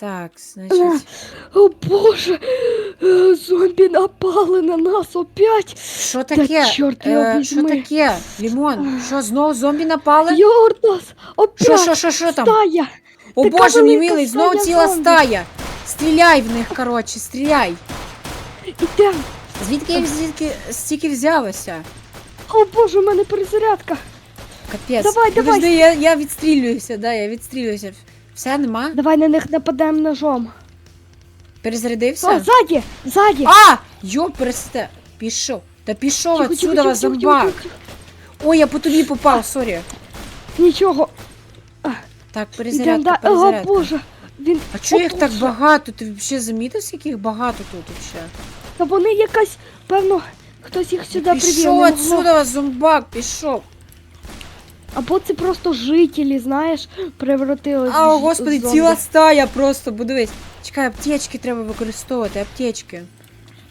Так, значить. О боже, е, зомбі напали на нас опять. Що таке? чорт його Е, Що візьми. таке? Лімон, що знову зомбі напали? Йордас, опять Що, що, що, що там? стая. О така боже мій велика милий, знову стая ціла зомбі. стая. Стріляй в них, коротше, стріляй. Ідем. Звідки їх звідки стільки взялося? О боже, у мене перезарядка. Капець. Давай, давай. Подожди, я, я відстрілююся, да, я відстрілююся. Все, нема? Давай на них нападемо ножом. Перезарядився? О, ззаді, ззаді. А! Йо, пересте. Пішов. Та пішов Тихо, отсюда, тихо, вас тихо, тихо, зомбак. тихо, тихо. Ой, я по тобі попав, сорі. Нічого. Так, Ідем, перезарядка, да. О перезарядка. боже. Він... А чого їх так Боже. багато? Ти взагалі замітив, скільки їх багато тут взагалі? Та вони якась, певно, хтось їх сюди привів. Пішов не могло. отсюда, вас зомбак, пішов. Або це просто жителі, знаєш, превратились. А, в господи, зомбі. ціла стая просто, бо дивись. Чекай, аптечки треба використовувати, аптечки.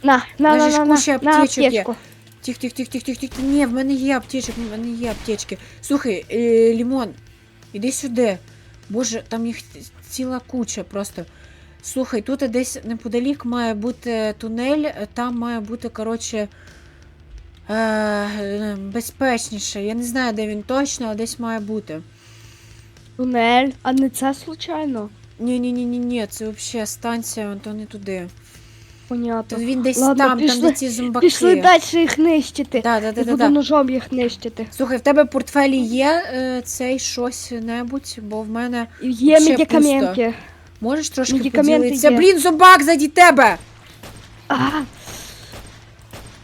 На, на, на, ж на, на, на аптечку. Тих, тих, тих, тих, тих, тих. Ні, в мене є аптечок, в мене є аптечки. Слухай, е, Лімон, іди сюди. Боже, там їх ціла куча просто. Слухай, тут десь неподалік має бути тунель, там має бути, коротше, е, безпечніше. Я не знаю, де він точно, але десь має бути. Тунель, а не це случайно? Ні, ні, ні, ні, ні, це взагалі станція, то не туди. Понятно. То він десь Ладно, там, там, де ці зомбаки. Пішли далі їх нищити. Да, да, да, Я да, буду да. ножом їх нищити. Слухай, в тебе в портфелі є е, цей щось небудь, бо в мене Є Вообще медикаменти. можеш трошки Медикаменти поділитися. є. Блін, зомбак заді тебе! А,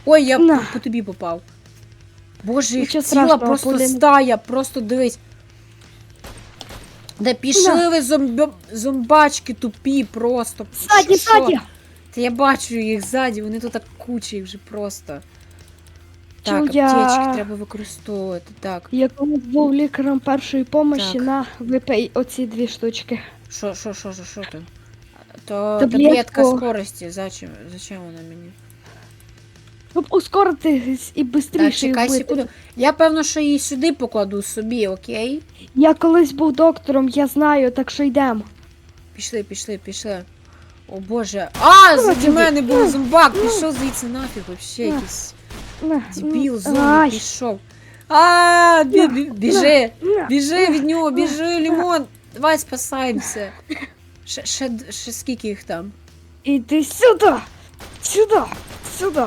Ой, я На. по, тобі попав. Боже, їх Нічого ціла страшного, просто пулі не- стая, просто дивись. Де пішли ви зомбі... зомбачки тупі просто. ззаді, Що? ззаді. Та я бачу їх ззаді, вони тут так куча їх вже просто. Так, я- аптечки треба використовувати. Так. Я колись був лікарем першої помощі, Так. на випий оці дві штучки. Що, що, що, що, що то? То Таблетку. таблетка скорості. Зачем, зачем вона мені? Щоб ускоритись і швидше їх чекай секунду. Я певно, що її сюди покладу собі, окей? Я колись був доктором, я знаю, так що йдемо. Пішли, пішли, пішли. О боже. А, заді мене був зомбак. Пішов звідси нафіг, вообще якийсь дебіл, зомбі ай, пішов. А, бі- бі- біжи, біжи від нього, біжи, Лімон. Давай спасаємося. Ще, ще, ще скільки їх там? Іди сюди! Сюди! Сюди!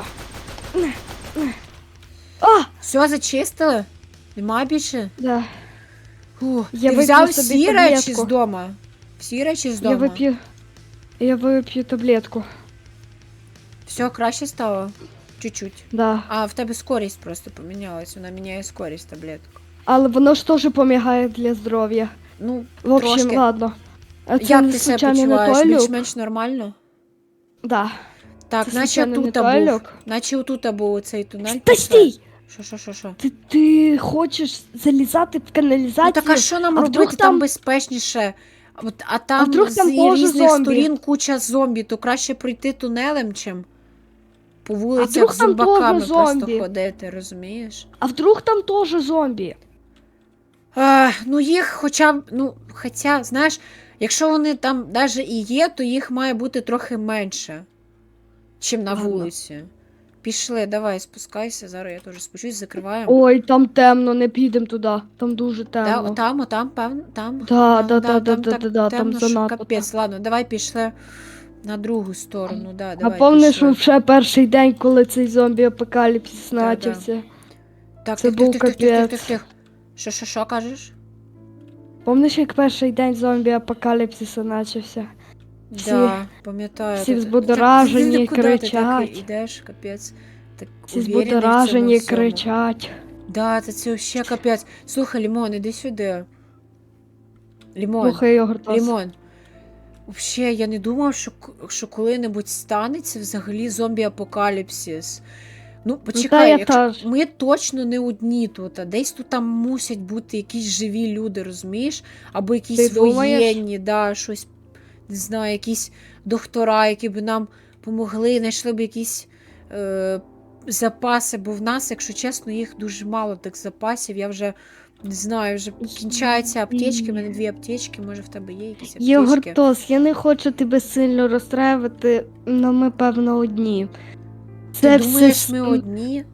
На. Все, зачистили? Нема більше? Да. Фух. Я Ти вип'ю взяв собі всі речі з таблетку. дома? Всі речі з Я дома? вип'ю. Я вип'ю таблетку. Все краще стало? Чуть-чуть. Да. А, в тебе скорість просто помінялась. Вона міняє скорість таблетку. Але воно ж теж допомагає для здоров'я. Ну, В общем, Трошки. ладно. А це як не ти себе случайно не почуваєш? Більш-менш нормально? Да. Так, Це, наче случайно, не тут був. люк? Наче отут був цей тунель. Та стій! Що, що, що, що? Ти, ти хочеш залізати в каналізацію? Ну так а що нам а робити? вдруг Там там- безпечніше. А От, а там вдруг з там теж різних зомбі? сторін куча зомбі, то краще пройти тунелем, чим по вулицях вдруг з там зомбаками теж просто ходити, розумієш? А вдруг там теж зомбі? А, ну їх хоча б, ну, хоча, знаєш, якщо вони там навіть і є, то їх має бути трохи менше, чим на Ладно. вулиці. Пішли, давай, спускайся, зараз я теж спущусь, закриваємо. Ой, там темно, не підемо туди. Там дуже Да, темно. отам, отам, певно, там. Да, да, да, да, там да, так да, да, там що занадто Капець, ладно, давай пішли на другу сторону, да, а давай, помниш, пішли. ще перший день, коли цей зомбі-апокаліпсис Да, да. почався? Так, це тих, був тих, тих, тих, тих, капець. тих, тих. Що, що, що кажеш? Помниш, як перший день зомбі-апокаліпсису почався? Всі- Да, пам'ятаю. всі Ти- взбудоражені, ти- ти куди ти так кричать. Ідеш, капець. Так Всі уверений в цьому збудоражені, всьому. кричать. Да, це, це ще капець. Слухай, Лімон, іди сюди. Лімон, Слухай, Йогуртос. Лімон. Взагалі, я не думав, що, к- що коли-небудь станеться взагалі зомбі-апокаліпсис. Ну, почекай, я якщо... теж. ми точно не одні тут, а десь тут там мусять бути якісь живі люди, розумієш? Або якісь Ти думаєш? воєнні, да, щось, не знаю, якісь доктора, які б нам помогли, знайшли б якісь е, запаси, бо в нас, якщо чесно, їх дуже мало тих запасів. Я вже Не знаю, вже кінчаються аптечки, в мене дві аптечки, може в тебе є якісь аптечки. Тос, я не хочу тебе сильно розстраювати, але ми певно одні. Ти Це думаєш, ми одні?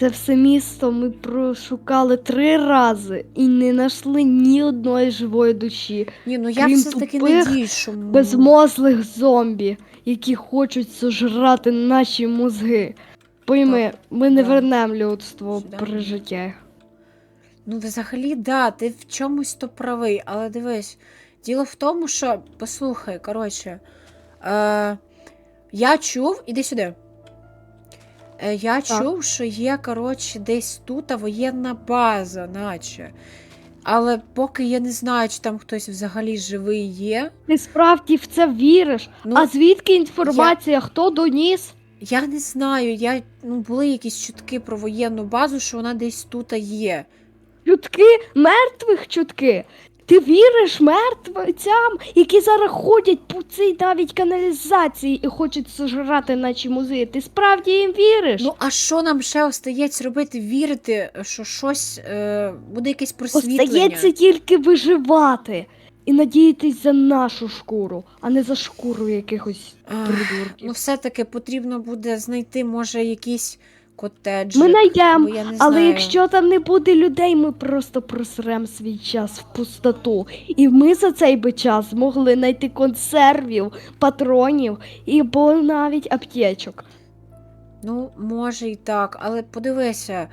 Це все місто ми прошукали три рази і не знайшли ні одної живої душі. Ні, ну я Крім все таки тупих, надіюсь, що Безмозлих зомбі, які хочуть сожрати наші мозги. Пойми, Так, ми не да. вернемо людство Сюди. при життя. Ну, взагалі, да, ти в чомусь то правий, але дивись, діло в тому, що, послухай, коротше, е, я чув, іди сюди. Е, я Так. чув, що є, коротше, десь тут воєнна база, наче. Але поки я не знаю, чи там хтось взагалі живий є. Ти справді в це віриш? Ну, а звідки інформація? Хто доніс? я не знаю, я, ну, були якісь чутки про воєнну базу, що вона десь тут є. Чутки мертвих чутки. Ти віриш мертвецям, які зараз ходять по цій навіть каналізації і хочуть сожрати наші музеї? Ти справді їм віриш? Ну, а що нам ще остається робити? Вірити, що щось е, буде якесь просвітлення? Остається тільки виживати і надіятись за нашу шкуру, а не за шкуру якихось придурків. Ну, все-таки потрібно буде знайти, може, якісь котеджі. Ми не Але знаю. якщо там не буде людей, ми просто просрем свій час в пустоту. І ми за цей би час змогли знайти консервів, патронів і бо навіть аптечок. Ну, може і так, але подивися,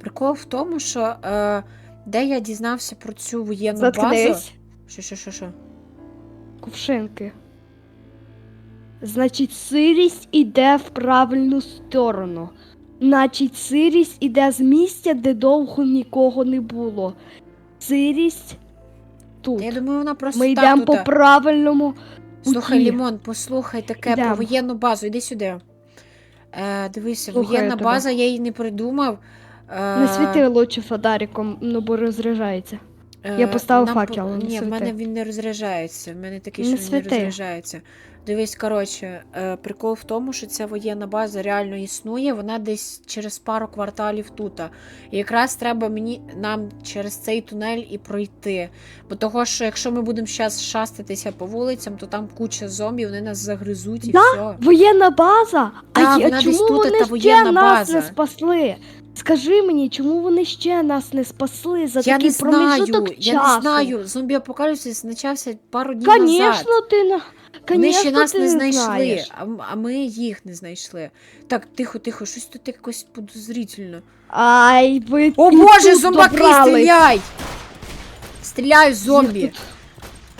прикол в тому, що е, де я дізнався про цю воєнну базу. Що, що, що, що? Кувшинки. Значить, сирість іде в правильну сторону. Значить, сирість іде з місця, де довго нікого не було. Сирість тут. Я думаю, вона просто Ми так йдемо по правильному. Слухай, путі. Лімон, послухай таке про воєнну базу. Іди сюди. Е, дивися, Слухаю воєнна тебе. база, я її не придумав. Е, Не світи лучше фонариком, ну бо розряджається. Е, Я поставив нам факел, по- не Ні, в мене він не розряджається. В мене такий, Не що він не світи. розряджається. Дивись, коротше, е, прикол в тому, що ця воєнна база реально існує, вона десь через пару кварталів тут. І якраз треба мені нам через цей тунель і пройти. Бо того, що якщо ми будемо зараз шастатися по вулицям, то там куча зомбів, вони нас загризуть і Да? все. Воєнна база? Да, а я- вона десь чому тут, вони ще воєнна нас база. не спасли? Скажи мені, чому вони ще нас не спасли за Я такий не знаю, проміжуток я не знаю. Зомбі апокаліпсис почався пару днів назад. Конечно, ти на Вони ще Конечно, нас ти не знайшли, знаєш. а, м- а ми їх не знайшли. Так, тихо, тихо, щось тут якось подозрительно. Ай, ви О і боже, тут зомбаки, добрались. стріляй! Стріляю зомбі!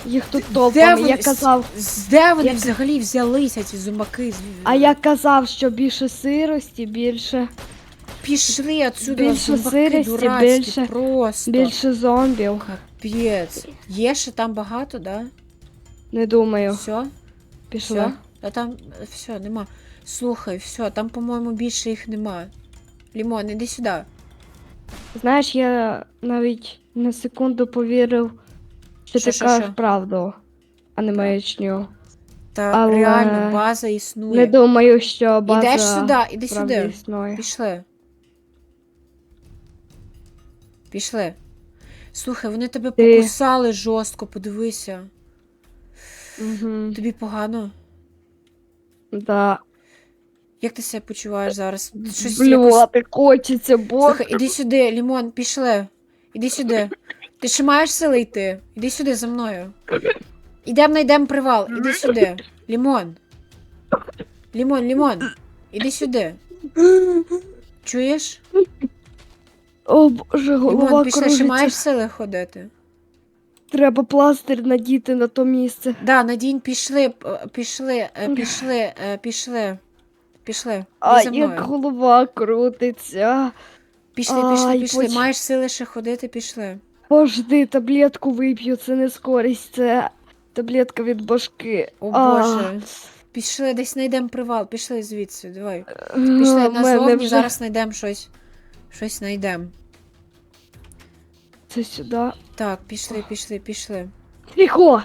Їх тут, їх вони, Я казав, з- де вони я- взагалі взялися, ці зомбаки? З- а я казав, що більше сирості, більше, Пішли отсюди, Більше дурацькі, більше- просто. більше зомбів. Капець. Є ще там багато, да? Не думаю. Все? Пішли. Все? А там все, нема. Слухай, все, там, по-моєму, більше їх нема. Лімон, іди сюди. Знаєш, я навіть на секунду повірив, що Що, ти що, кажеш що? правду, а не маячню. Та Але- реально база існує. Не думаю, що база Ідеш сюди, іди сюди. існує. Пішли. Пішли. Слухай, вони тебе Ти- покусали жорстко, подивися. Угу. Тобі погано? Да. Як ти себе почуваєш зараз? Щось якось... Блювати хочеться, бо. Слухай, іди сюди, Лімон, пішли. Іди сюди. Ти ще маєш сили йти? Іди сюди за мною. Ідем знайдемо привал. Іди сюди. Лімон. Лімон, Лімон. Іди сюди. Чуєш? О боже, голова Лімон, пішли, ще кружиться. маєш сили ходити. Треба пластир надіти на то місце. Да, Надінь, пішли, п- пішли, е, пішли, е, пішли. Пішли. А за як мною. голова крутиться. Пішли, пішли, Ай, пішли. поч- Маєш сили ще ходити, пішли. Пожди, таблетку вип'ю, це не скорість, це таблетка від башки. О А, боже. Пішли, десь знайдемо привал, пішли звідси, давай. е, Пішли в мене назовні, вже зараз знайдемо щось. Щось знайдемо. Це сюди. Так, пішли, пішли, пішли. Тихо!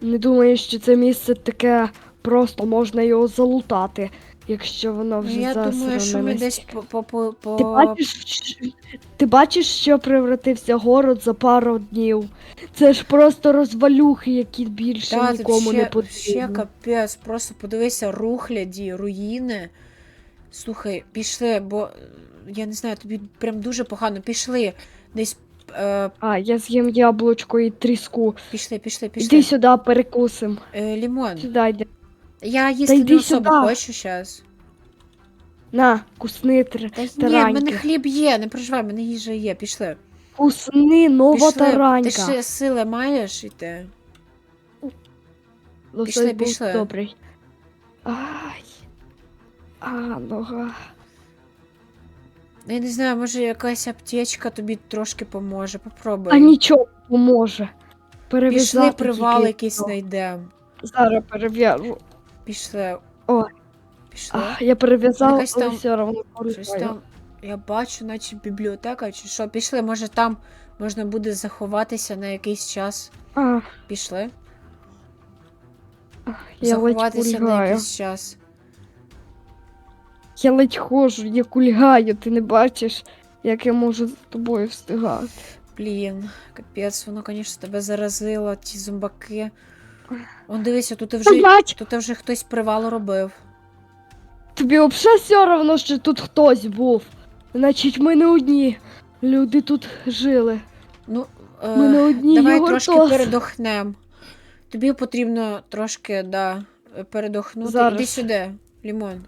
Не думаю, що це місце таке просто можна його залутати. якщо воно вже Ну, я думаю, що ми десь по, по, по, по... Ти бачиш, ти бачиш, що превратився город за пару днів. Це ж просто розвалюхи, які більше тут нікому ще, не ще потрібні. капець, просто подивися, рухляді, руїни. Слухай, пішли, бо е, я не знаю, тобі прям дуже погано. Пішли. Десь е, А, я з'їм яблучко і тріску. пішли, пішли, Іди пішли. сюди, перекусим. Е, лімон. Сюди йди. Я їсти йди не особо сюди. хочу зараз. На, кусни тр... Та ні, в мене тараньки. хліб є, не переживай, в мене їжа є, пішли. Кусни нова Пішли. таранька. Ти ще сили маєш йти? Лосось Пішли, був пішли. добрий. Ай. А, нога. Я не знаю, може якась аптечка тобі трошки поможе. Попробуй. А нічого поможе. Перев'язати Пішли привал тільки якийсь знайдемо. Зараз перев'яжу. Пішли. О. Пішли. А, я перев'язав, Якась але там- все одно Щось там. Я бачу, наче бібліотека чи що. Пішли, може там можна буде заховатися на якийсь час. А, Пішли. я ледь заховатися на якийсь час. Я ледь ходжу, я кульгаю, ти не бачиш, як я можу з тобою встигати. Блін, капець, воно, звісно, тебе заразило, ті зомбаки. Он дивися, тут вже, Блять, тут вже хтось привал робив. тобі взагалі все одно, що тут хтось був. Значить, ми не одні. Люди тут жили. Ну, Ми не е, одні давай його трошки тос. передохнем. Тобі потрібно трошки, да, передохнути. Зараз. Іди сюди, Лімон.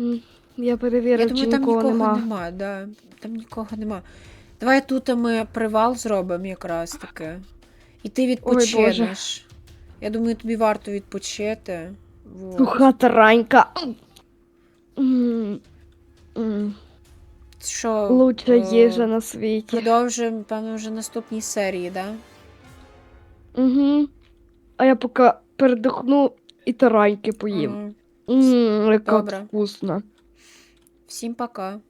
М, Я Я перевірив, думаю, чи там нікого, нікого нема. нема, да. Там нікого нема. Давай тут ми привал зробимо якраз таки. І ти відпочинеш. Я думаю, тобі варто відпочити. Вот. Суха таранька. М, м, Що, Лучша е, їжа на світі. Продовжуємо, певно, вже наступній серії, да? Угу. А я поки передохну і тараньки поїм. Ммм, яка Добре. вкусна. Всім пока.